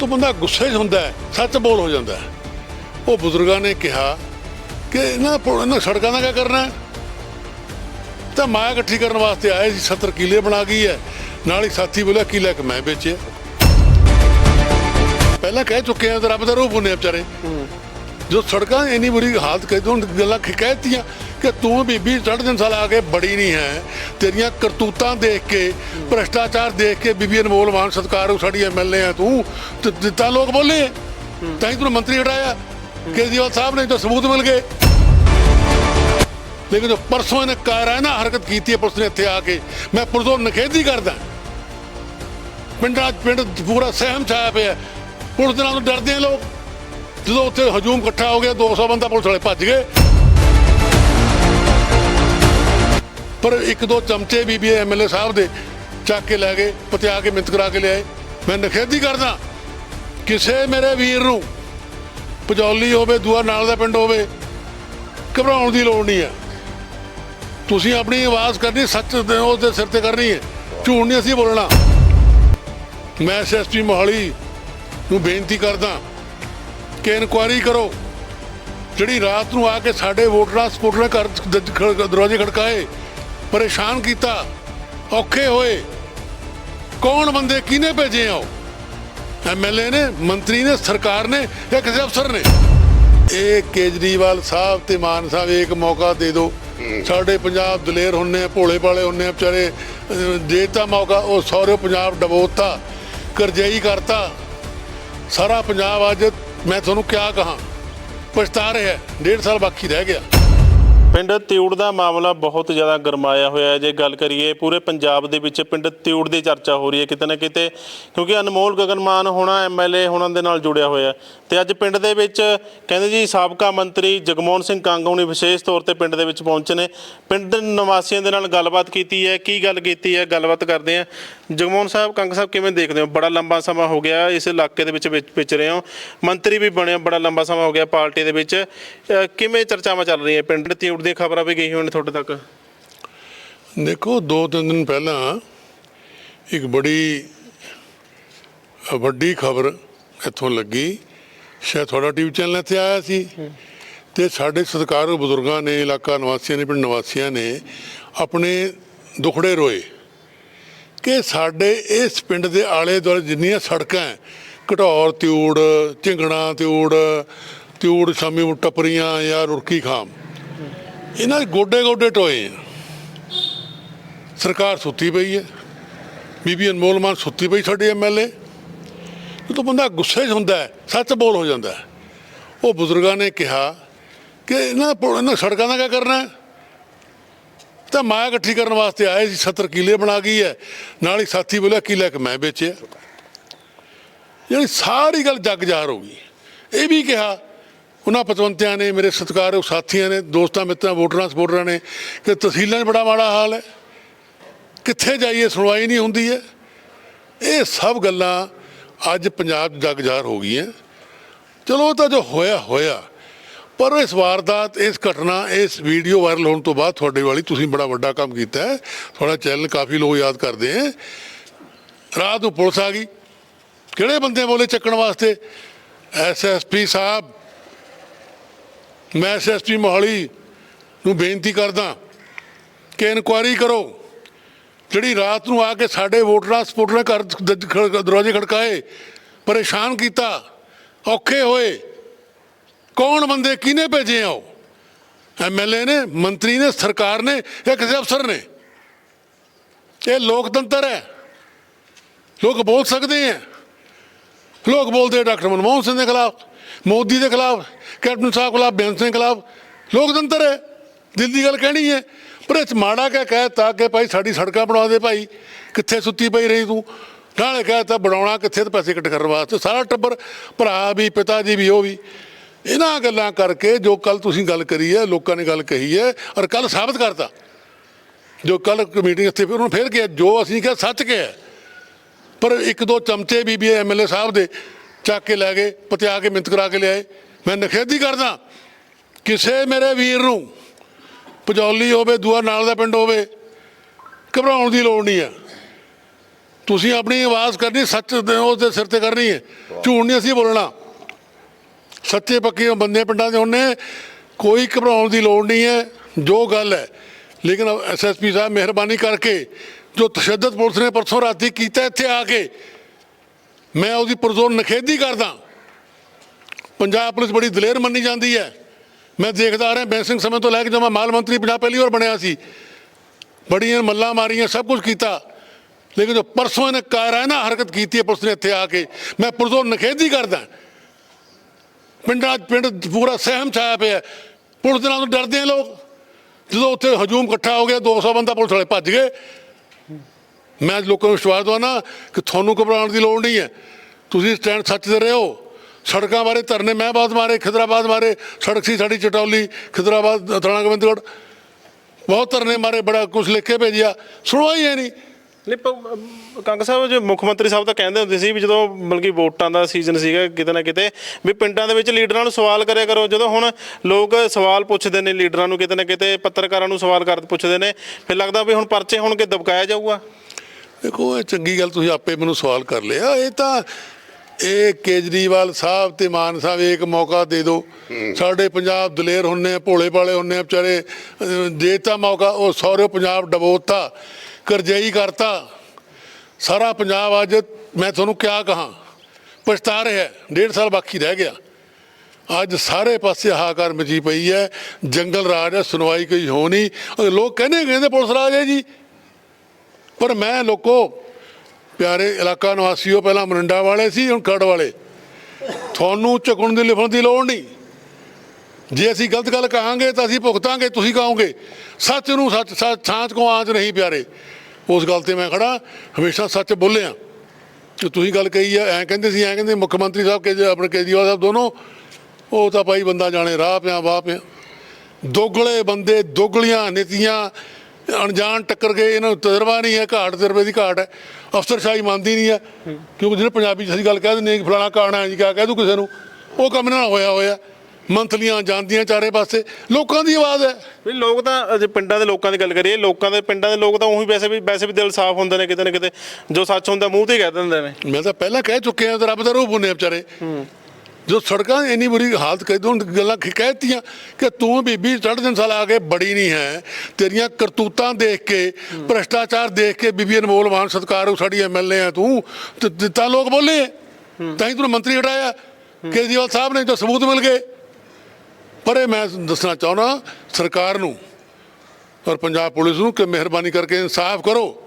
ਤਾਂ ਬੰਦਾ ਗੁੱਸੇ 'ਚ ਹੁੰਦਾ ਹੈ, ਸੱਚ ਬੋਲ ਹੋ ਜਾਂਦਾ ਹੈ। ਉਹ ਬਜ਼ੁਰਗਾਂ ਨੇ ਕਿਹਾ ਕਿ ਇਹਨਾਂ ਇਹਨਾਂ ਸੜਕਾਂ ਦਾ ਕੀ ਕਰਨਾ ਹੈ? ਤਾਂ ਮਾਇਆ ਇਕੱਠੀ ਕਰਨ ਵਾਸਤੇ ਆਏ ਸੀ 70 ਕਿਲੇ ਬਣਾ ਗਈ ਹੈ। ਨਾਲ ਹੀ ਸਾਥੀ ਬੋਲਿਆ, ਕਿੱਲਾ ਕਿ ਮੈਂ ਵੇਚਿਆ। ਪਹਿਲਾਂ ਕਹਿ ਚੁੱਕੇ ਆ ਰੱਬ ਦਾ ਰੂਪ ਹੁੰਦੇ ਆ ਵਿਚਾਰੇ। ਜੋ ਸੜਕਾਂ ਦੀ ਇੰਨੀ ਬੁਰੀ ਹਾਲਤ ਕਹਿ ਤੋਂ ਗੱਲਾਂ ਖ- ਕਹਿਤੀਆਂ ਕਿ ਤੂੰ ਬੀਬੀ ਸਾਢੇ ਤਿੰਨ ਸਾਲ ਆ ਕੇ ਬੜੀ ਨਹੀਂ ਹੈ। ਤੇਰੀਆਂ ਕਰਤੂਤਾਂ ਦੇਖ ਕੇ, ਭ੍ਰਸ਼ਟਾਚਾਰ ਦੇਖ ਕੇ ਬੀਬੀ ਅਨਮੋਲ ਮਾਨ ਸਤਕਾਰ ਸਾਡੀ ਐਮਐਲਏ ਆ ਤੂੰ ਦਿੱਤਾ ਲੋਕ ਬੋਲੇ। ਤਾਂ ਹੀ ਤੂੰ ਮੰਤਰੀ ਹਟਾਇਆ। ਕੇਜਰੀਵਾਲ ਸਾਹਿਬ ਨੇ ਤਾਂ ਸਬੂਤ ਮਿਲ ਗਏ। ਲੇਕਿਨ ਜੋ ਪਰਸੋਂ ਇਹਨੇ ਕਾਇਰਾਨਾ ਹਰਕਤ ਕੀਤੀ ਹੈ ਪੁਲਿਸ ਨੇ ਇੱਥੇ ਆ ਕੇ, ਮੈਂ ਪੁਰਜ਼ੋਰ ਨਖੇਦੀ ਕਰਦਾ। ਪਿੰਡਾਂ ਪਿੰਡ ਪੂਰਾ ਸਹਿਮ ਛਾਇਆ ਪਿਆ। ਪੁਲਿਸ ਦੇ ਨਾਲੋਂ ਡਰਦੇ ਆ ਲੋਕ। ਜਦੋਂ ਉੱਥੇ ਹਜੂਮ ਇਕੱਠਾ ਹੋ ਗਿਆ 200 ਬੰਦਾ ਪੁਲਿਸ ਵਾਲੇ ਭੱਜ ਗਏ। ਪਰ ਇੱਕ ਦੋ ਚਮਚੇ ਬੀਬੀ ਐਮਐਲਏ ਸਾਹਿਬ ਦੇ ਚੱਕ ਕੇ ਲੈ ਗਏ ਪਤਿਆ ਕੇ ਮਿੰਤ ਕਰਾ ਕੇ ਲਿਆਏ। ਮੈਂ ਨਖੇਦੀ ਕਰਦਾ, ਕਿਸੇ ਮੇਰੇ ਵੀਰ ਨੂੰ ਪਜੌਲੀ ਹੋਵੇ, ਦੂਆ ਨਾਲ ਦਾ ਪਿੰਡ ਹੋਵੇ, ਘਬਰਾਉਣ ਦੀ ਲੋੜ ਨਹੀਂ ਹੈ। ਤੁਸੀਂ ਆਪਣੀ ਆਵਾਜ਼ ਕਰਨੀ, ਸੱਚ ਦੇ ਉਸ ਦੇ ਸਿਰ ਤੇ ਕਰਨੀ ਹੈ। ਝੂਠ ਨਹੀਂ ਅਸੀਂ ਬੋਲਣਾ। ਮੈਂ ਐਸਐਸਪੀ ਮੋਹਾਲੀ ਨੂੰ ਬੇਨਤੀ ਕਰਦਾ ਕਿ ਇਨਕੁਆਇਰੀ ਕਰੋ। ਜਿਹੜੀ ਰਾਤ ਨੂੰ ਆ ਕੇ ਸਾਡੇ ਵੋਟਰਾਂ ਸਪੋਰਟਰਾਂ ਘਰ ਦ- ਦਰਵਾਜ਼ੇ ਖੜਕਾਏ ਪਰੇਸ਼ਾਨ ਕੀਤਾ ਔਖੇ ਹੋਏ ਕੌਣ ਬੰਦੇ ਕਿਹਨੇ ਭੇਜੇ ਆ ਐਮਐਲਏ ਨੇ ਮੰਤਰੀ ਨੇ ਸਰਕਾਰ ਨੇ ਜਾਂ ਕਿਸੇ ਅਫਸਰ ਨੇ? ਇਹ ਕੇਜਰੀਵਾਲ ਸਾਹਿਬ ਤੇ ਮਾਨ ਸਾਹਿਬ ਇੱਕ ਮੌਕਾ ਦੇ ਦਿਓ। ਸਾਡੇ ਪੰਜਾਬ ਦਲੇਰ ਹੁੰਨੇ ਆ ਭੋਲੇ ਭਾਲੇ ਹੁੰਨੇ ਆ ਵਿਚਾਰੇ ਅਹ, ਤਾਂ ਮੌਕਾ ਉਹ ਸੌਰੇ ਪੰਜਾਬ ਡਬੋਤਾ ਕਰਜਈ ਕਰਤਾ। ਸਾਰਾ ਪੰਜਾਬ ਅੱਜ ਮੈਂ ਤੁਹਾਨੂੰ ਕਿਆ ਕਹਾਂ? ਪਛਤਾ ਰਿਹਾ ਡੇਢ ਸਾਲ ਬਾਕੀ ਰਹਿ ਗਿਆ। ਪਿੰਡ ਤਿਉੜ ਦਾ ਮਾਮਲਾ ਬਹੁਤ ਜ਼ਿਆਦਾ ਗਰਮਾਇਆ ਹੋਇਆ ਹੈ। ਜੇ ਗੱਲ ਕਰੀਏ ਪੂਰੇ ਪੰਜਾਬ ਦੇ ਵਿੱਚ ਪਿੰਡ ਤਿਉੜ ਦੀ ਚਰਚਾ ਹੋ ਰਹੀ ਹੈ ਕਿਤੇ ਨਾ ਕਿਤੇ, ਕਿਉਂਕਿ ਅਨਮੋਲ ਗਗਨਮਾਨ ਹੋਣਾ ਐਮਐਲਏ ਹੋਣਾ ਦੇ ਨਾਲ ਜੁੜਿਆ ਹੋਇਆ ਤੇ ਅੱਜ ਪਿੰਡ ਦੇ ਵਿੱਚ ਕਹਿੰਦੇ ਜੀ ਸਾਬਕਾ ਮੰਤਰੀ ਜਗਮੋਹਨ ਸਿੰਘ ਕੰਗ ਹੁਣੀ ਵਿਸ਼ੇਸ਼ ਤੌਰ ਤੇ ਪਿੰਡ ਦੇ ਵਿੱਚ ਪਹੁੰਚੇ ਨੇ। ਪਿੰਡ ਦੇ ਨਿਵਾਸੀਆਂ ਦੇ ਨਾਲ ਗੱਲਬਾਤ ਕੀਤੀ ਹੈ, ਕੀ ਗੱਲ ਕੀਤੀ ਹੈ, ਗੱਲਬਾਤ ਕਰਦੇ ਆ ਜਗਮੋਹਨ ਸਾਹਿਬ, ਕੰਗ ਸਾਹਿਬ ਕਿਵੇਂ ਦੇਖਦੇ ਹੋ? ਬੜਾ ਲੰਬਾ ਸਮਾਂ ਹੋ ਗਿਆ, ਇਸ ਇਲਾਕੇ ਦੇ ਵਿੱਚ ਵਿਚ- ਰਹੇ ਹੋ। ਮੰਤਰੀ ਵੀ ਬਣੇ ਬੜਾ ਲੰਬਾ ਸਮਾਂ ਹੋ ਗਿਆ ਪਾਰਟੀ ਦੇ ਵਿੱਚ। ਕਿਵੇਂ ਚਰਚਾਵਾਂ ਚੱਲ ਰਹੀਆਂ ਪਿੰਡ ਤਿਊੜ ਦੀਆਂ ਖਬਰਾਂ ਵੀ ਗਈ ਹੋਣ ਤੁਹਾਡੇ ਤੱਕ? ਦੇਖੋ, ਦੋ ਤਿੰਨ ਦਿਨ ਪਹਿਲਾਂ ਇੱਕ ਬੜੀ ਵੱਡੀ ਖਬਰ ਇੱਥੋਂ ਲੱਗੀ। ਸ਼ਾਇਦ ਤੁਹਾਡਾ ਟੀਵੀ ਚੈਨਲ ਇੱਥੇ ਆਇਆ ਸੀ। ਤੇ ਸਾਡੇ ਸਤਿਕਾਰਯੋਗ ਬਜ਼ੁਰਗਾਂ ਨੇ, ਇਲਾਕਾ ਨਿਵਾਸੀਆਂ ਨੇ, ਪਿੰਡ ਨਿਵਾਸੀਆਂ ਨੇ ਆਪਣੇ ਦੁਖੜੇ ਰੋਏ ਕਿ ਸਾਡੇ ਇਸ ਪਿੰਡ ਦੇ ਆਲੇ ਦੁਆਲੇ ਜਿੰਨੀਆਂ ਸੜਕਾਂ ਹੈ ਘਟੌਰ ਤਿਊੜ ਝਿੰਗਣਾ ਤਿਊੜ ਤਿਊੜ ਸ਼ਾਮੀ ਟੱਪਰੀਆਂ ਜਾਂ ਰੁੜਕੀ ਖਾਮ ਇਹਨਾਂ ਦੇ ਗੋਡੇ ਗੋਡੇ ਟੋਏ ਆ। ਸਰਕਾਰ ਸੁੱਤੀ ਪਈ ਹੈ। ਬੀਬੀ ਅਨਮੋਲ ਮਾਨ ਸੁੱਤੀ ਪਈ ਸਾਡੀ ਐਮਐਲਏ ਜਦੋਂ ਬੰਦਾ ਗੁੱਸੇ 'ਚ ਹੁੰਦਾ ਸੱਚ ਬੋਲ ਹੋ ਜਾਂਦਾ ਉਹ ਬਜ਼ੁਰਗਾਂ ਨੇ ਕਿਹਾ ਕਿ ਇਹਨਾਂ ਇਹਨਾਂ ਸੜਕਾਂ ਦਾ ਕੀ ਕਰਨਾ ਤਾਂ ਮਾਇਆ ਇਕੱਠੀ ਕਰਨ ਵਾਸਤੇ ਆਏ ਸੀ 70 ਕਿੱਲੇ ਬਣਾ ਗਈ ਹੈ। ਨਾਲ ਹੀ ਸਾਥੀ ਬੋਲਿਆ, ਕਿੱਲਾ ਕਿ ਮੈਂ ਵੇਚਿਆ। ਜਿਹੜੀ ਸਾਰੀ ਗੱਲ ਜੱਗ ਜ਼ਾਹਰ ਹੋ ਗਈ। ਇਹ ਵੀ ਕਿਹਾ ਉਹਨਾਂ ਪਤਵੰਤਿਆਂ ਨੇ, ਮੇਰੇ ਸਤਿਕਾਰਯੋਗ ਸਾਥੀਆਂ ਨੇ, ਦੋਸਤਾਂ, ਮਿੱਤਰਾਂ, ਵੋਟਰਾਂ ਸਪੋਰਟਰਾਂ ਨੇ, ਕਿ ਤਹਿਸੀਲਾਂ 'ਚ ਬੜਾ ਮਾੜਾ ਹਾਲ ਹੈ। ਕਿੱਥੇ ਜਾਈਏ, ਸੁਣਵਾਈ ਨਹੀਂ ਹੁੰਦੀ ਹੈ। ਇਹ ਸਭ ਗੱਲਾਂ ਅੱਜ ਪੰਜਾਬ 'ਚ ਜ਼ਾਹਰ ਹੋ ਗਈਆਂ। ਚਲੋ, ਉਹ ਤਾਂ ਜੋ ਹੋਇਆ ਹੋਇਆ। ਪਰ ਇਸ ਵਾਰਦਾਤ, ਇਸ ਘਟਨਾ, ਇਸ ਵੀਡੀਓ ਵਾਇਰਲ ਹੋਣ ਤੋਂ ਬਾਅਦ ਤੁਹਾਡੇ ਵਾਲੀ ਤੁਸੀਂ ਬੜਾ ਵੱਡਾ ਕੰਮ ਕੀਤਾ ਹੈ। ਤੁਹਾਡਾ ਚੈਨਲ ਕਾਫੀ ਲੋਕ ਯਾਦ ਕਰਦੇ ਹੈ। ਰਾਤ ਨੂੰ ਪੁਲਿਸ ਆ ਗਈ। ਕਿਹੜੇ ਬੰਦੇ ਬੋਲੇ ਚੱਕਣ ਵਾਸਤੇ? ਐਸਐਸਪੀ ਸਾਹਿਬ। ਮੈਂ ਐਸਐਸਪੀ ਮੋਹਾਲੀ ਨੂੰ ਬੇਨਤੀ ਕਰਦਾ ਕਿ ਇਨਕੁਆਇਰੀ ਕਰੋ। ਜਿਹੜੀ ਰਾਤ ਨੂੰ ਆ ਕੇ ਸਾਡੇ ਵੋਟਰਾਂ ਸਪੋਰਟਰਾਂ ਘਰ ਦ- ਖ- ਦਰਵਾਜ਼ੇ ਖੜਕਾਏ, ਪਰੇਸ਼ਾਨ ਕੀਤਾ, ਔਖੇ ਹੋਏ, ਕੌਣ ਬੰਦੇ ਕਿਹਨੇ ਭੇਜੇ ਆ ਉਹ? ਐਮਐਲਏ ਨੇ, ਮੰਤਰੀ ਨੇ, ਸਰਕਾਰ ਨੇ ਜਾਂ ਕਿਸੇ ਅਫਸਰ ਨੇ। ਇਹ ਲੋਕਤੰਤਰ ਹੈ। ਲੋਕ ਬੋਲ ਸਕਦੇ ਹੈ ਲੋਕ ਬੋਲਦੇ ਡਾਕਟਰ ਮਨਮੋਹਨ ਸਿੰਘ ਦੇ ਖਿਲਾਫ, ਮੋਦੀ ਦੇ ਖਿਲਾਫ ਕੈਪਟਨ ਸਾਹਿਬ ਖਿਲਾਫ ਬੇਅੰਤ ਸਿੰਘ ਖਿਲਾਫ, ਲੋਕਤੰਤਰ ਹੈ, ਦਿਲ ਦੀ ਗੱਲ ਕਹਿਣੀ ਹੈ। ਪਰ ਇਹ ਮਾੜਾ ਕਹਿ ਕਹਿਤਾ ਕਿ ਭਾਈ ਸਾਡੀ ਸੜਕਾਂ ਬਣਾ ਦੇ ਭਾਈ, ਕਿੱਥੇ ਸੁੱਤੀ ਪਈ ਰਹੀ ਤੂੰ? ਨਾਲੇ ਕਹਿਤਾ ਬਣਾਉਣਾ ਕਿੱਥੇ ਤੇ ਪੈਸੇ ਇਕੱਠ ਕਰਨ ਵਾਸਤੇ। ਸਾਰਾ ਟੱਬਰ, ਭਰਾ ਵੀ, ਪਿਤਾ ਜੀ ਵੀ, ਉਹ ਵੀ। ਇਹਨਾਂ ਗੱਲਾਂ ਕਰਕੇ ਜੋ ਕੱਲ ਤੁਸੀਂ ਗੱਲ ਕਰੀ ਹੈ, ਲੋਕਾਂ ਨੇ ਗੱਲ ਕਹੀ ਹੈ, ਔਰ ਕੱਲ ਸਾਬਤ ਕਰਤਾ। ਜੋ ਕੱਲ ਮੀਟਿੰਗ ਇੱਥੇ ਫਿਰ ਉਹਨੂੰ ਫੇਰ ਕਿਹਾ, ਜੋ ਅਸੀਂ ਕਿਹਾ ਸੱਚ ਕਿਹਾ ਪਰ ਇੱਕ ਦੋ ਚਮਚੇ ਬੀਬੀ ਐਮਐਲਏ ਸਾਹਿਬ ਦੇ ਚੱਕ ਕੇ ਲੈ ਗਏ, ਪਤਿਆ ਕੇ ਮਿੰਤ ਕਰਾ ਕੇ ਲਿਆਏ। ਮੈਂ ਨਖੇਦੀ ਕਰਦਾ ਕਿਸੇ ਮੇਰੇ ਵੀਰ ਨੂੰ ਪਜੌਲੀ ਹੋਵੇ, ਦੂਆ ਨਾਲ ਦਾ ਪਿੰਡ ਹੋਵੇ, ਘਬਰਾਉਣ ਦੀ ਲੋੜ ਨਹੀਂ ਹੈ। ਤੁਸੀਂ ਆਪਣੀ ਆਵਾਜ਼ ਕਰਨੀ, ਸੱਚ ਉਸ ਦੇ ਸਿਰ ਤੇ ਕਰਨੀ ਹੈ। ਝੂਠ ਨਹੀਂ ਅਸੀਂ ਬੋਲਣਾ। ਸੱਚੇ ਪੱਕੇ ਬੰਦੇ ਪਿੰਡਾਂ ਦੇ ਹੁੰਨੇ, ਕੋਈ ਘਬਰਾਉਣ ਦੀ ਲੋੜ ਨਹੀਂ ਹੈ, ਜੋ ਗੱਲ ਹੈ। ਲੇਕਿਨ ਐਸਐਸਪੀ ਸਾਹਿਬ ਮਿਹਰਬਾਨੀ ਕਰਕੇ ਜੋ ਤਸ਼ੱਦਦ ਪੁਲਿਸ ਨੇ ਪਰਸੋਂ ਰਾਤੀ ਕੀਤਾ ਇੱਥੇ ਆ ਕੇ, ਮੈਂ ਉਹਦੀ ਪੁਰਜ਼ੋਰ ਨਖੇਦੀ ਕਰਦਾ। ਪੰਜਾਬ ਪੁਲਿਸ ਬੜੀ ਦਲੇਰ ਮੰਨੀ ਜਾਂਦੀ ਹੈ। ਮੈਂ ਦੇਖਦਾ ਆ ਰਿਹਾ ਬੈਂਸ ਸਿੰਘ ਸਮੇਂ ਤੋਂ ਲੈ ਕੇ ਜਦੋਂ ਮੈਂ ਮਾਲ ਮੰਤਰੀ ਪੰਜਾਬ ਪਹਿਲੀ ਵਾਰ ਬਣਿਆ ਸੀ। ਬੜੀਆਂ ਮੱਲਾਂ ਮਾਰੀਆਂ, ਸਭ ਕੁਝ ਕੀਤਾ। ਲੇਕਿਨ ਜੋ ਪਰਸੋਂ ਇਹਨੇ ਕਾਇਰਾਨਾ ਹਰਕਤ ਕੀਤੀ ਹੈ ਪੁਲਿਸ ਨੇ ਇੱਥੇ ਆ ਕੇ। ਮੈਂ ਪੁਰਜ਼ੋਰ ਨਖੇਦੀ ਕਰਦਾ। ਪਿੰਡਾਂ ਪਿੰਡ ਪੂਰਾ ਸਹਿਮ ਛਾਇਆ ਪਿਆ। ਪੁਲਿਸ ਦੇ ਨਾਲ ਡਰਦੇ ਆ ਲੋਕ। ਜਦੋਂ ਉੱਥੇ ਹਜੂਮ ਇਕੱਠਾ ਹੋ ਗਿਆ 200 ਬੰਦਾ ਪੁਲਿਸ ਵਾਲੇ ਭੱਜ ਗਏ। ਮੈਂ ਲੋਕਾਂ ਨੂੰ ਵਿਸ਼ਵਾਸ ਦਵਾਨਾ ਕਿ ਤੁਹਾਨੂੰ ਘਬਰਾਉਣ ਦੀ ਲੋੜ ਨਹੀਂ ਹੈ। ਤੁਸੀਂ ਸਟੈਂਡ ਸੱਚ ਦੇ ਰਹੇ। ਹੋ ਸੜਕਾਂ ਬਾਰੇ ਧਰਨੇ ਮੈਂ ਬਾਦ ਮਾਰੇ ਖਿਦਰਾਬਾਦ ਮਾਰੇ ਸੜਕ ਸੀ ਸਾਡੀ ਚਟੌਲੀ ਖਿਦਰਾਬਾਦ ਥਾਣਾ ਗੋਬਿੰਦਗੜ੍ਹ। ਬਹੁਤ ਧਰਨੇ ਮਾਰੇ ਬੜਾ ਕੁਝ ਲਿਖ ਕੇ ਭੇਜਿਆ। ਸੁਣਵਾਈ ਹੈ ਨਹੀਂ ਨਹੀਂ ਕੰਗ ਸਾਹਿਬ ਜੋ ਮੁੱਖ ਮੰਤਰੀ ਸਾਹਿਬ ਤਾਂ ਕਹਿੰਦੇ ਹੁੰਦੇ ਸੀ ਵੀ ਜਦੋਂ ਬਲਕਿ ਵੋਟਾਂ ਦਾ ਸੀਜ਼ਨ ਸੀਗਾ ਕਿਤੇ ਨਾ ਕਿਤੇ ਵੀ ਪਿੰਡਾਂ ਦੇ ਵਿੱਚ ਲੀਡਰਾਂ ਨੂੰ ਸਵਾਲ ਕਰਿਆ ਕਰੋ। ਜਦੋਂ ਹੁਣ ਲੋਕ ਸਵਾਲ ਪੁੱਛਦੇ ਨੇ ਲੀਡਰਾਂ ਨੂੰ ਕਿਤੇ ਨਾ ਕਿਤੇ ਪੱਤਰਕਾਰਾਂ ਨੂੰ ਸਵਾਲ ਕਰ ਪੁੱਛਦੇ ਨੇ ਫਿਰ ਲੱਗਦਾ ਵੀ ਹੁਣ ਪਰਚੇ ਹੋਣਗੇ ਦਬਕਾਇਆ ਜਾਊਗਾ। ਦੇਖੋ ਇਹ ਚੰਗੀ ਗੱਲ ਤੁਸੀਂ ਆਪੇ ਮੈਨੂੰ ਸਵਾਲ ਕਰ ਲਿਆ। ਇਹ ਤਾਂ ਇਹ ਕੇਜਰੀਵਾਲ ਸਾਹਿਬ ਤੇ ਮਾਨ ਸਾਹਿਬ ਇੱਕ ਮੌਕਾ ਦੇ ਦਿਓ। ਸਾਡੇ ਪੰਜਾਬ ਦਲੇਰ ਹੁੰਨੇ ਆ, ਭੋਲੇ ਭਾਲੇ ਹੁੰਨੇ ਆ, ਵਿਚਾਰੇ ਦੇਤਾ ਮੌਕਾ, ਉਹ ਸੌਰੇ ਪੰਜਾਬ ਡਬੋਤਾ, ਕਰਜਈ ਕਰਤਾ। ਸਾਰਾ ਪੰਜਾਬ ਅੱਜ, ਮੈਂ ਤੁਹਾਨੂੰ ਕਿਆ ਕਹਾਂ, ਪਛਤਾ ਰਿਹਾ ਡੇਢ ਸਾਲ ਬਾਕੀ ਰਹਿ ਗਿਆ। ਅੱਜ ਸਾਰੇ ਪਾਸੇ ਹਾਕਾਰ ਮਚੀ ਪਈ ਹੈ, ਜੰਗਲ ਰਾਜ ਹੈ, ਸੁਣਵਾਈ ਕੋਈ ਹੋ ਨਹੀਂ। ਲੋਕ ਕਹਿੰਦੇ ਕਹਿੰਦੇ ਪੁਲਿਸ ਰਾਜ ਹੈ ਜੀ। ਪਰ ਮੈਂ, ਲੋਕੋ ਪਿਆਰੇ ਇਲਾਕਾ ਨਿਵਾਸੀਓ, ਪਹਿਲਾਂ ਮਰਿੰਡਾ ਵਾਲੇ ਸੀ, ਹੁਣ ਖੜ ਵਾਲੇ। ਤੁਹਾਨੂੰ ਝੁਕਣ ਦੀ, ਲਿਫਣ ਦੀ ਲੋੜ ਨਹੀਂ। ਜੇ ਅਸੀਂ ਗਲਤ ਗੱਲ ਕਹਾਂਗੇ, ਤਾਂ ਅਸੀਂ ਭੁਗਤਾਂਗੇ, ਤੁਸੀਂ ਕਹੋਗੇ, ਸੱਚ ਨੂੰ ਸੱਚ ਸੱਚ ਛਾਂਚ ਕੋ ਆਂਚ ਨਹੀਂ ਪਿਆਰੇ। ਉਸ ਗੱਲ ਤੇ ਮੈਂ ਖੜਾ, ਹਮੇਸ਼ਾ ਸੱਚ ਬੋਲਿਆ। ਕਿ ਤੁਸੀਂ ਗੱਲ ਕਹੀ ਆ, ਐਂ ਕਹਿੰਦੇ ਸੀ, ਐਂ ਕਹਿੰਦੇ ਮੁੱਖ ਮੰਤਰੀ ਸਾਹਿਬ ਕੇ ਆਪਣੇ ਕੇਜਰੀਵਾਲ ਸਾਹਿਬ ਦੋਨੋਂ, ਉਹ ਤਾਂ ਭਾਈ ਬੰਦਾ ਜਾਣੇ, ਰਾਹ ਪਿਆ, ਵਾਹ ਪਿਆ। ਦੋਗਲੇ ਬੰਦੇ, ਦੋਗਲੀਆਂ ਨੀਤੀਆਂ ਅਣਜਾਣ ਟੱਕਰ ਗਏ ਇਹਨਾਂ ਨੂੰ ਤਜਰਬਾ ਨਹੀਂ ਹੈ ਘਾਟ ਤਜਰਬੇ ਦੀ ਘਾਟ ਹੈ। ਅਫਸਰਸ਼ਾਹੀ ਮੰਨਦੀ ਨਹੀਂ ਹੈ ਕਿਉਂਕਿ ਜਿਹੜੇ ਪੰਜਾਬੀ 'ਚ ਅਸੀਂ ਗੱਲ ਕਹਿ ਦਿੰਦੇ ਕਿ ਫਲਾਣਾ ਕਾਣਾ ਹੈ ਜੀ ਕਿਆ ਕਹਿ ਦੂ ਕਿਸੇ ਨੂੰ ਉਹ ਕੰਮ ਨਾ ਹੋਇਆ ਹੋਇਆ। ਮੰਥਲੀਆਂ ਜਾਂਦੀਆਂ ਚਾਰੇ ਪਾਸੇ ਲੋਕਾਂ ਦੀ ਆਵਾਜ਼ ਹੈ। ਵੀ ਲੋਕ ਤਾਂ ਜੇ ਪਿੰਡਾਂ ਦੇ ਲੋਕਾਂ ਦੀ ਗੱਲ ਕਰੀਏ ਲੋਕਾਂ ਦੇ ਪਿੰਡਾਂ ਦੇ ਲੋਕ ਤਾਂ ਉਹੀ ਵੈਸੇ ਵੀ ਵੈਸੇ ਵੀ ਦਿਲ ਸਾਫ਼ ਹੁੰਦੇ ਨੇ ਕਿਤੇ ਨਾ ਕਿਤੇ ਜੋ ਸੱਚ ਹੁੰਦਾ ਮੂੰਹ ਤੇ ਕਹਿ ਦਿੰਦੇ ਨੇ। ਮੈਂ ਤਾਂ ਪਹਿਲਾਂ ਕਹਿ ਚੁੱਕਿਆ ਤੇ ਰੱਬ ਦਾ ਰੂਪ ਹੁੰਨੇ ਵਿਚਾਰੇ। ਜੋ ਸੜਕਾਂ ਦੀ ਇੰਨੀ ਬੁਰੀ ਹਾਲਤ ਕਹਿ ਦੋ ਗੱਲਾਂ ਖ- ਕਹਿਤੀਆਂ ਕਿ ਤੂੰ ਬੀਬੀ ਸਾਢੇ ਤਿੰਨ ਸਾਲ ਆ ਕੇ ਬੜੀ ਨਹੀਂ ਹੈ। ਤੇਰੀਆਂ ਕਰਤੂਤਾਂ ਦੇਖ ਕੇ, ਭ੍ਰਸ਼ਟਾਚਾਰ ਦੇਖ ਕੇ ਬੀਬੀ ਅਨਮੋਲ ਮਾਨ ਸਤਿਕਾਰੂ ਸਾਡੀ ਐਮਐਲਏ ਆ ਤੂੰ, ਤੇ ਤਾਂ ਲੋਕ ਬੋਲੇ। ਤਾਂ ਹੀ ਤੂੰ ਮੰਤਰੀ ਹਟਾਇਆ। ਕੇਜਰੀਵਾਲ ਸਾਹਿਬ ਨੇ ਤਾਂ ਸਬੂਤ ਮਿਲ ਗਏ। ਪਰ ਇਹ ਮੈਂ ਦੱਸਣਾ ਚਾਹੁੰਦਾ, ਸਰਕਾਰ ਨੂੰ ਔਰ ਪੰਜਾਬ ਪੁਲਿਸ ਨੂੰ ਕਿ ਮਿਹਰਬਾਨੀ ਕਰਕੇ ਇਨਸਾਫ ਕਰੋ।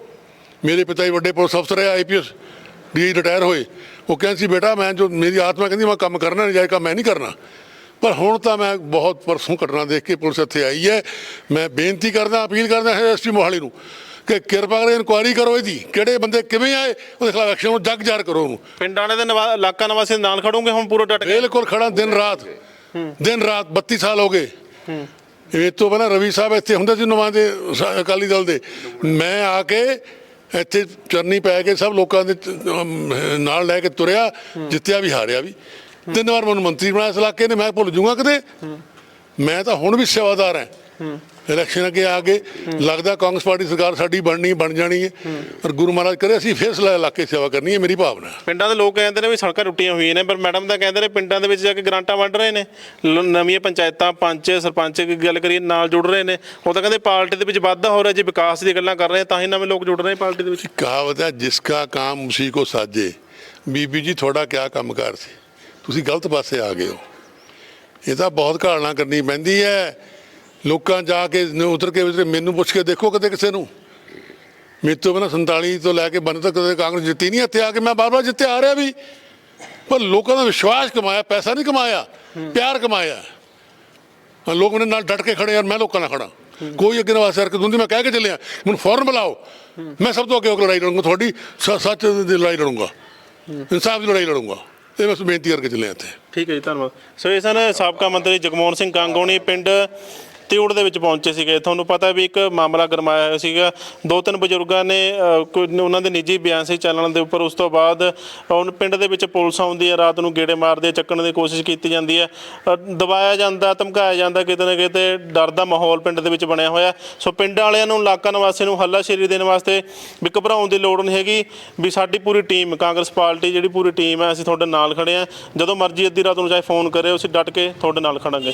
ਮੇਰੇ ਪਿਤਾ ਜੀ ਵੱਡੇ ਪੁਲਿਸ ਅਫਸਰ ਹੈ ਆਈਪੀਐਸ ਡੀ ਰਿਟਾਇਰ ਹੋਏ। ਉਹ ਕਹਿੰਦੇ ਸੀ ਬੇਟਾ ਮੈਂ ਜੋ ਮੇਰੀ ਆਤਮਾ ਕਹਿੰਦੀ ਮੈਂ ਕੰਮ ਕਰਨਾ ਨਹੀਂ ਜਾਏਗਾ ਮੈਂ ਨਹੀਂ ਕਰਨਾ। ਪਰ ਹੁਣ ਤਾਂ ਮੈਂ ਬਹੁਤ ਪਰਸੋਂ ਘਟਨਾ ਦੇਖ ਕੇ ਪੁਲਿਸ ਇੱਥੇ ਆਈ ਹੈ। ਮੈਂ ਬੇਨਤੀ ਕਰਦਾ ਅਪੀਲ ਕਰਦਾ ਹੈ ਐਸਪੀ ਮੋਹਾਲੀ ਨੂੰ ਕਿ ਕਿਰਪਾ ਕਰਕੇ ਇਨਕੁਆਇਰੀ ਕਰੋ ਇਹਦੀ। ਕਿਹੜੇ ਬੰਦੇ ਕਿਵੇਂ ਆਏ ਉਹਦੇ ਖਿਲਾਫ ਐਕਸ਼ਨ ਨੂੰ ਜਗ ਜਾਰ ਕਰੋ ਉਹਨੂੰ। ਪਿੰਡਾਂ ਵਾਲੇ ਦੇ ਨਵਾ- ਇਲਾਕਾ ਨਿਵਾਸੀ ਦੇ ਨਾਲ ਖੜੋਗੇ ਹੁਣ ਪੂਰਾ ਡਟ ਕੇ ਬਿਲਕੁਲ ਖੜਾ ਦਿਨ ਰਾਤ। ਦਿਨ ਰਾਤ 32 ਸਾਲ ਹੋ ਗਏ। ਇਹ ਤੋਂ ਪਹਿਲਾਂ ਰਵੀ ਸਾਹਿਬ ਇੱਥੇ ਹੁੰਦੇ ਸੀ ਨੁਮਾਇੰਦੇ ਸ- ਅਕਾਲੀ ਦਲ ਦੇ। ਮੈਂ ਆ ਕੇ ਇੱਥੇ ਚਰਨੀ ਪੈ ਕੇ ਸਭ ਲੋਕਾਂ ਦੇ ਨਾਲ ਲੈ ਕੇ ਤੁਰਿਆ, ਜਿੱਤਿਆ ਵੀ, ਹਾਰਿਆ ਵੀ। ਤਿੰਨ ਵਾਰ ਮੈਨੂੰ ਮੰਤਰੀ ਬਣਾਇਆ ਇਸ ਇਲਾਕੇ ਨੇ, ਮੈਂ ਭੁੱਲ ਜੂਗਾ ਕਿਤੇ। ਮੈਂ ਤਾਂ ਹੁਣ ਵੀ ਸੇਵਾਦਾਰ ਹਾਂ। ਇਲੈਕਸ਼ਨ ਅੱਗੇ ਆ ਕੇ ਲੱਗਦਾ ਕਾਂਗਰਸ ਪਾਰਟੀ ਸਰਕਾਰ ਸਾਡੀ ਬਣਨੀ ਬਣ ਜਾਣੀ ਹੈ। ਪਰ ਗੁਰੂ ਮਹਾਰਾਜ ਕਰੇ ਅਸੀਂ ਫੇਸਲਾ ਇਲਾਕੇ ਸੇਵਾ ਕਰਨੀ ਹੈ ਮੇਰੀ ਭਾਵਨਾ ਪਿੰਡਾਂ ਦੇ ਲੋਕ ਕਹਿੰਦੇ ਨੇ ਵੀ ਸੜਕਾਂ ਟੁੱਟੀਆਂ ਹੋਈਆਂ ਨੇ ਪਰ ਮੈਡਮ ਤਾਂ ਕਹਿੰਦੇ ਨੇ ਪਿੰਡਾਂ ਦੇ ਵਿੱਚ ਜਾ ਕੇ ਗ੍ਰਾਂਟਾਂ ਵੰਡ ਰਹੇ ਨੇ। ਨਵੀਆਂ ਪੰਚਾਇਤਾਂ ਪੰਚ ਸਰਪੰਚ ਦੀ ਗੱਲ ਕਰੀਏ ਨਾਲ ਜੁੜ ਰਹੇ ਨੇ। ਉਹ ਤਾਂ ਕਹਿੰਦੇ ਪਾਰਟੀ ਦੇ ਵਿੱਚ ਵਾਧਾ ਹੋ ਰਿਹਾ ਜੇ ਵਿਕਾਸ ਦੀ ਗੱਲਾਂ ਕਰ ਰਹੇ ਤਾਂ ਹੀ ਨਵੇਂ ਲੋਕ ਜੁੜ ਰਹੇ ਪਾਰਟੀ ਦੇ ਵਿੱਚ। ਕਹਾਵਤ ਹੈ ਜਿਸਕਾ ਕੰਮ ਉਸੀ ਕੋ ਸਾਜੇ। ਬੀਬੀ ਜੀ ਤੁਹਾਡਾ ਕਿਆ ਕੰਮਕਾਰ ਸੀ? ਤੁਸੀਂ ਗਲਤ ਪਾਸੇ ਆ ਗਏ ਹੋ। ਇਹ ਤਾਂ ਬਹੁਤ ਘਾਲਣਾ ਕਰਨੀ ਪੈਂਦੀ ਹੈ। ਲੋਕਾਂ ਜਾ ਕੇ ਉਤਰ ਕੇ ਮੈਨੂੰ ਪੁੱਛ ਕੇ ਦੇਖੋ ਕਦੇ ਕਿਸੇ ਨੂੰ। ਮੇਰੇ ਤੋਂ ਬਿਨਾਂ 47 ਤੋਂ ਲੈ ਕੇ ਬੰਨ ਤੱਕ ਕਦੇ ਕਾਂਗਰਸ ਜਿੱਤੀ ਨਹੀਂ ਇੱਥੇ ਆ ਕੇ, ਮੈਂ ਬਾਰ-ਬਾਰ ਜਿੱਤੇ ਆ ਰਿਹਾ ਵੀ। ਪਰ ਲੋਕਾਂ ਦਾ ਵਿਸ਼ਵਾਸ ਕਮਾਇਆ, ਪੈਸਾ ਨਹੀਂ ਕਮਾਇਆ, ਪਿਆਰ ਕਮਾਇਆ। ਲੋਕ ਮੇਰੇ ਨਾਲ ਡਟ ਕੇ ਖੜੇ ਯਾਰ ਮੈਂ ਲੋਕਾਂ ਨਾਲ ਖੜਾ। ਕੋਈ ਅੱਗੇ ਨਵਾਸ ਸਰ ਦੁੰਦੀ ਮੈਂ ਕਹਿ ਕੇ ਚੱਲਿਆ, ਮੈਨੂੰ ਫੌਰਨ ਬੁਲਾਓ। ਮੈਂ ਸਭ ਤੋਂ ਅੱਗੇ ਲੜਾਈ ਲੜੂੰਗਾ, ਤੁਹਾਡੀ ਸੱਚ ਦੀ ਲੜਾਈ ਲੜੂੰਗਾ। ਇਨਸਾਫ ਦੀ ਲੜਾਈ ਲੜੂੰਗਾ। ਇਹ ਮੈਂ ਬੇਨਤੀ ਕਰਕੇ ਚੱਲਿਆ ਇੱਥੇ। ਠੀਕ ਹੈ ਜੀ, ਧੰਨਵਾਦ। ਸੋ ਇਹ ਸਨ ਸਾਬਕਾ ਮੰਤਰੀ ਜਗਮੋਹਨ ਸਿੰਘ ਕਾਂਗੋਣੀ ਪਿੰਡ ਤਿਉੜ ਦੇ ਵਿੱਚ ਪਹੁੰਚੇ ਸੀਗੇ। ਤੁਹਾਨੂੰ ਪਤਾ ਵੀ ਇੱਕ ਮਾਮਲਾ ਗਰਮਾਇਆ ਹੋਇਆ ਸੀਗਾ। ਦੋ ਤਿੰਨ ਬਜ਼ੁਰਗਾਂ ਨੇ ਅ, ਕੋਈ ਉਹਨਾਂ ਦੇ ਨਿੱਜੀ ਬਿਆਨ ਸੀ ਚੱਲਣ ਦੇ ਉੱਪਰ। ਉਸ ਤੋਂ ਬਾਅਦ ਹੁਣ ਪਿੰਡ ਦੇ ਵਿੱਚ ਪੁਲਿਸ ਆਉਂਦੀ ਹੈ ਰਾਤ ਨੂੰ ਗੇੜੇ ਮਾਰਦੇ ਚੱਕਣ ਦੀ ਕੋਸ਼ਿਸ਼ ਕੀਤੀ ਜਾਂਦੀ ਹੈ। ਅ, ਦਬਾਇਆ ਜਾਂਦਾ ਧਮਕਾਇਆ ਜਾਂਦਾ ਕਿਤੇ ਨਾ ਕਿਤੇ ਡਰ ਦਾ ਮਾਹੌਲ ਪਿੰਡ ਦੇ ਵਿੱਚ ਬਣਿਆ ਹੋਇਆ। ਸੋ ਪਿੰਡ ਵਾਲਿਆਂ ਨੂੰ ਇਲਾਕਾ ਨਿਵਾਸੀਆਂ ਨੂੰ ਹੱਲਾਸ਼ੇਰੀ ਦੇਣ ਵਾਸਤੇ ਵੀ ਘਬਰਾਉਣ ਦੀ ਲੋੜ ਨਹੀਂ ਹੈਗੀ ਵੀ ਸਾਡੀ ਪੂਰੀ ਟੀਮ ਕਾਂਗਰਸ ਪਾਰਟੀ ਜਿਹੜੀ ਪੂਰੀ ਟੀਮ ਹੈ ਅਸੀਂ ਤੁਹਾਡੇ ਨਾਲ ਖੜੇ ਆ ਜਦੋਂ ਮਰਜ਼ੀ ਅੱਧੀ ਰਾਤ ਨੂੰ ਚਾਹੇ ਫੋਨ ਕਰਿਓ ਅਸੀਂ ਡਟ ਕੇ ਤੁਹਾਡੇ ਨਾਲ ਖੜਾਂਗੇ।